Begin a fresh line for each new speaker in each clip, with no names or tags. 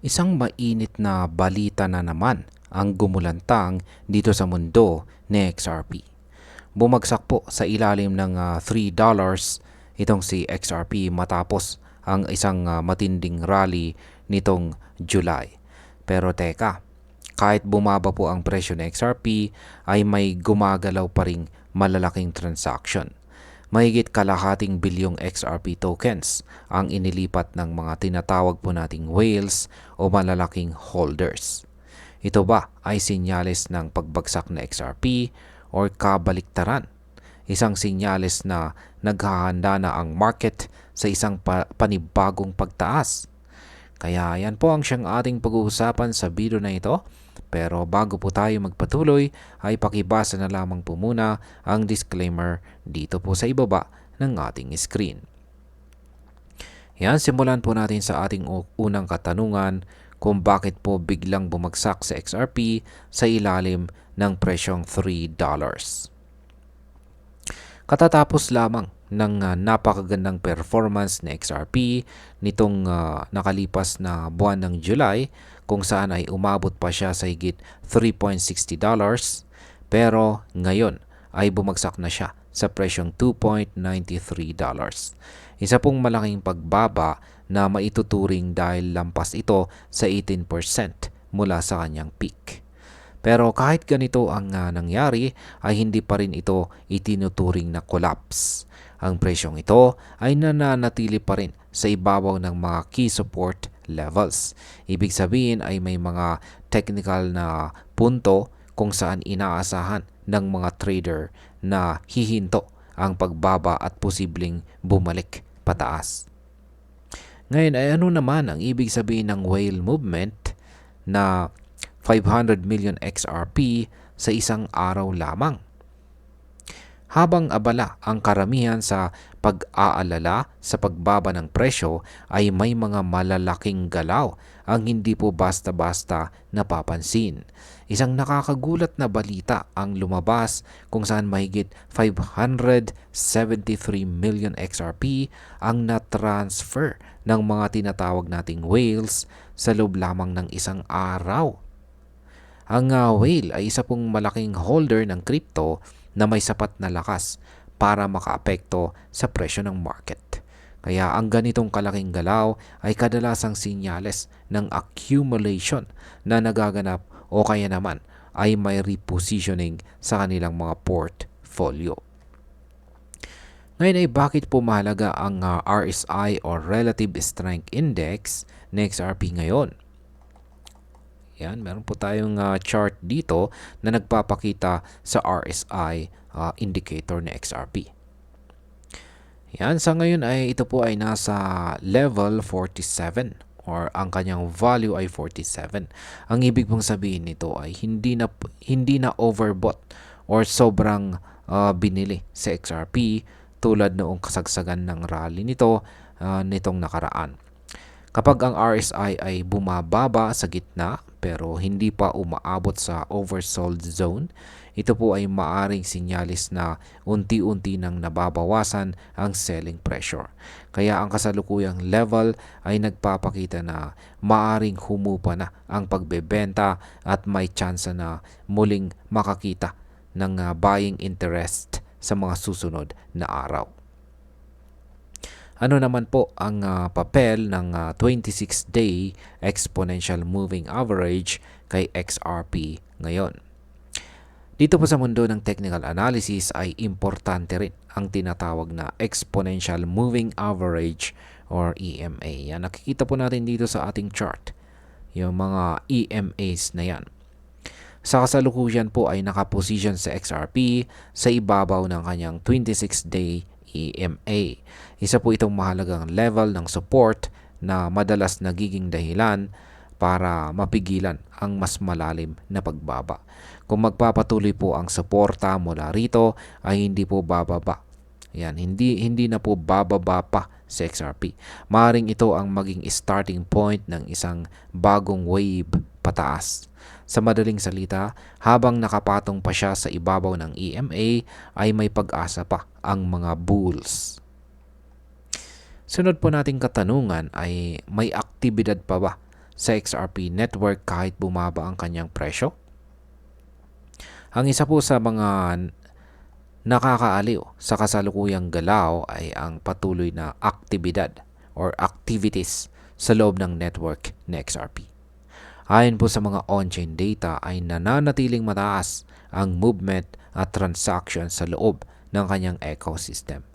Isang mainit na balita na naman ang gumulantang dito sa mundo ni XRP. Bumagsak po sa ilalim ng ah, $3 itong si XRP matapos ang isang ah, matinding rally nitong July. Pero teka, kahit bumaba po ang presyo ng XRP ay may gumagalaw pa ring malalaking transaction. Mahigit kalahating bilyong XRP tokens ang inilipat ng mga tinatawag po nating whales o malalaking holders. Ito ba ay sinyales ng pagbagsak na XRP or kabaliktaran? Isang sinyales na naghahanda na ang market sa isang pa- panibagong pagtaas. Kaya yan po ang siyang ating pag-uusapan sa video na ito. Pero bago po tayo magpatuloy ay pakibasa na lamang po muna ang disclaimer dito po sa ibaba ng ating screen. Yan, simulan po natin sa ating unang katanungan kung bakit po biglang bumagsak sa XRP sa ilalim ng presyong $3. Katatapos lamang ng uh, napakagandang performance ni XRP nitong uh, nakalipas na buwan ng July kung saan ay umabot pa siya sa higit $3.60 pero ngayon ay bumagsak na siya sa presyong $2.93. Isa pong malaking pagbaba na maituturing dahil lampas ito sa 18% mula sa kanyang peak. Pero kahit ganito ang uh, nangyari ay hindi pa rin ito itinuturing na collapse. Ang presyong ito ay nananatili pa rin sa ibabaw ng mga key support levels. Ibig sabihin ay may mga technical na punto kung saan inaasahan ng mga trader na hihinto ang pagbaba at posibleng bumalik pataas. Ngayon ay ano naman ang ibig sabihin ng whale movement na 500 million XRP sa isang araw lamang. Habang abala ang karamihan sa pag-aalala sa pagbaba ng presyo ay may mga malalaking galaw ang hindi po basta-basta napapansin. Isang nakakagulat na balita ang lumabas kung saan mahigit 573 million XRP ang na-transfer ng mga tinatawag nating whales sa loob lamang ng isang araw. Ang uh, whale ay isa pong malaking holder ng crypto na may sapat na lakas para makaapekto sa presyo ng market. Kaya ang ganitong kalaking galaw ay kadalasang sinyales ng accumulation na nagaganap o kaya naman ay may repositioning sa kanilang mga portfolio. Ngayon ay bakit po mahalaga ang uh, RSI or Relative Strength Index ng XRP ngayon? Yan, meron po tayong uh, chart dito na nagpapakita sa RSI uh, indicator ng XRP. Yan, sa ngayon ay ito po ay nasa level 47 or ang kanyang value ay 47. Ang ibig pong sabihin nito ay hindi na hindi na overbought or sobrang uh, binili sa XRP tulad noong kasagsagan ng rally nito uh, nitong nakaraan. Kapag ang RSI ay bumababa sa gitna pero hindi pa umaabot sa oversold zone, ito po ay maaring sinyalis na unti-unti nang nababawasan ang selling pressure. Kaya ang kasalukuyang level ay nagpapakita na maaring humupa na ang pagbebenta at may tsansa na muling makakita ng uh, buying interest sa mga susunod na araw. Ano naman po ang uh, papel ng uh, 26-day exponential moving average kay XRP ngayon? Dito po sa mundo ng technical analysis ay importante rin ang tinatawag na exponential moving average or EMA. Yan, nakikita po natin dito sa ating chart yung mga EMAs na yan. Sa kasalukuyan po ay nakaposition sa XRP sa ibabaw ng kanyang 26-day EMA. Isa po itong mahalagang level ng support na madalas nagiging dahilan para mapigilan ang mas malalim na pagbaba. Kung magpapatuloy po ang suporta mula rito ay hindi po bababa. Yan, hindi hindi na po bababa pa sa XRP. Maring ito ang maging starting point ng isang bagong wave pataas. Sa madaling salita, habang nakapatong pa siya sa ibabaw ng EMA ay may pag-asa pa ang mga bulls. Sunod po nating katanungan ay may aktibidad pa ba sa XRP network kahit bumaba ang kanyang presyo? Ang isa po sa mga nakakaaliw sa kasalukuyang galaw ay ang patuloy na aktibidad or activities sa loob ng network ng XRP. Ayon po sa mga on-chain data ay nananatiling mataas ang movement at transaction sa loob ng kanyang ecosystem.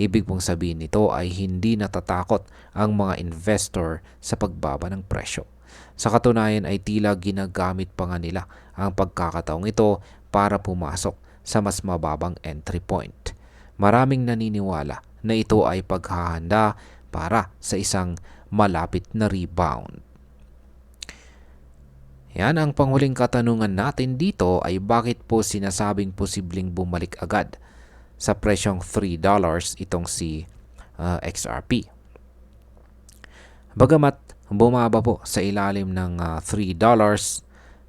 Ibig pong sabihin nito ay hindi natatakot ang mga investor sa pagbaba ng presyo. Sa katunayan ay tila ginagamit pa nga nila ang pagkakataong ito para pumasok sa mas mababang entry point. Maraming naniniwala na ito ay paghahanda para sa isang malapit na rebound. Yan ang panghuling katanungan natin dito ay bakit po sinasabing posibleng bumalik agad sa presyong $3 itong si uh, XRP. Bagamat bumaba po sa ilalim ng uh, $3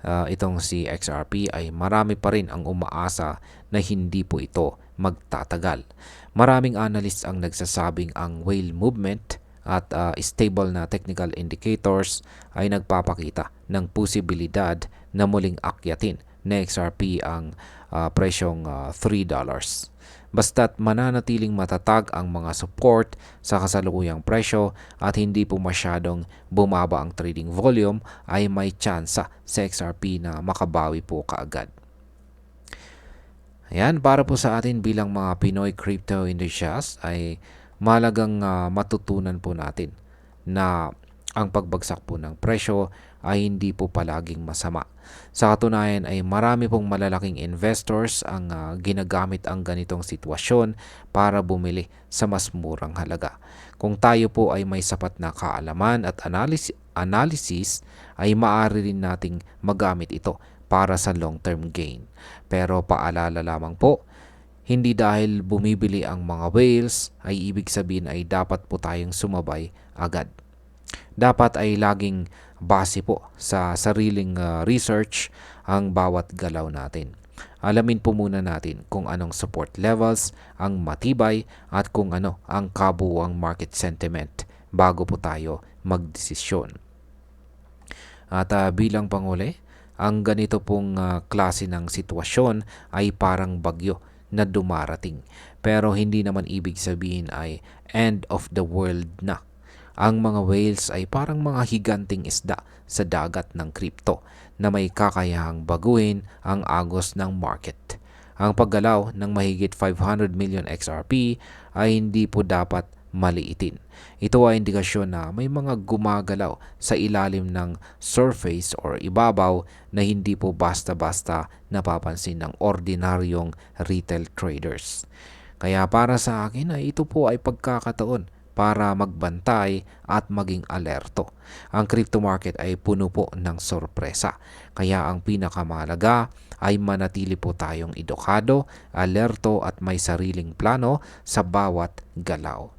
uh, itong si XRP ay marami pa rin ang umaasa na hindi po ito magtatagal. Maraming analysts ang nagsasabing ang whale movement at uh, stable na technical indicators ay nagpapakita ng posibilidad na muling akyatin na XRP ang uh, presyong uh, $3. Basta't mananatiling matatag ang mga support sa kasalukuyang presyo at hindi po masyadong bumaba ang trading volume ay may tsansa sa XRP na makabawi po kaagad. Ayan, para po sa atin bilang mga Pinoy crypto enthusiasts ay malagang uh, matutunan po natin na ang pagbagsak po ng presyo ay hindi po palaging masama. Sa katunayan ay marami pong malalaking investors ang uh, ginagamit ang ganitong sitwasyon para bumili sa mas murang halaga. Kung tayo po ay may sapat na kaalaman at analysis, analysis ay maaari rin nating magamit ito para sa long-term gain. Pero paalala lamang po, hindi dahil bumibili ang mga whales ay ibig sabihin ay dapat po tayong sumabay agad. Dapat ay laging base po sa sariling uh, research ang bawat galaw natin. Alamin po muna natin kung anong support levels ang matibay at kung ano ang kabuuang market sentiment bago po tayo magdesisyon. At uh, bilang panguli, ang ganito pong uh, klase ng sitwasyon ay parang bagyo na dumarating. Pero hindi naman ibig sabihin ay end of the world na. Ang mga whales ay parang mga higanting isda sa dagat ng kripto na may kakayahang baguhin ang agos ng market. Ang paggalaw ng mahigit 500 million XRP ay hindi po dapat maliitin. Ito ay indikasyon na may mga gumagalaw sa ilalim ng surface or ibabaw na hindi po basta-basta napapansin ng ordinaryong retail traders. Kaya para sa akin ay ito po ay pagkakataon para magbantay at maging alerto. Ang crypto market ay puno po ng sorpresa. Kaya ang pinakamalaga ay manatili po tayong edukado, alerto at may sariling plano sa bawat galaw.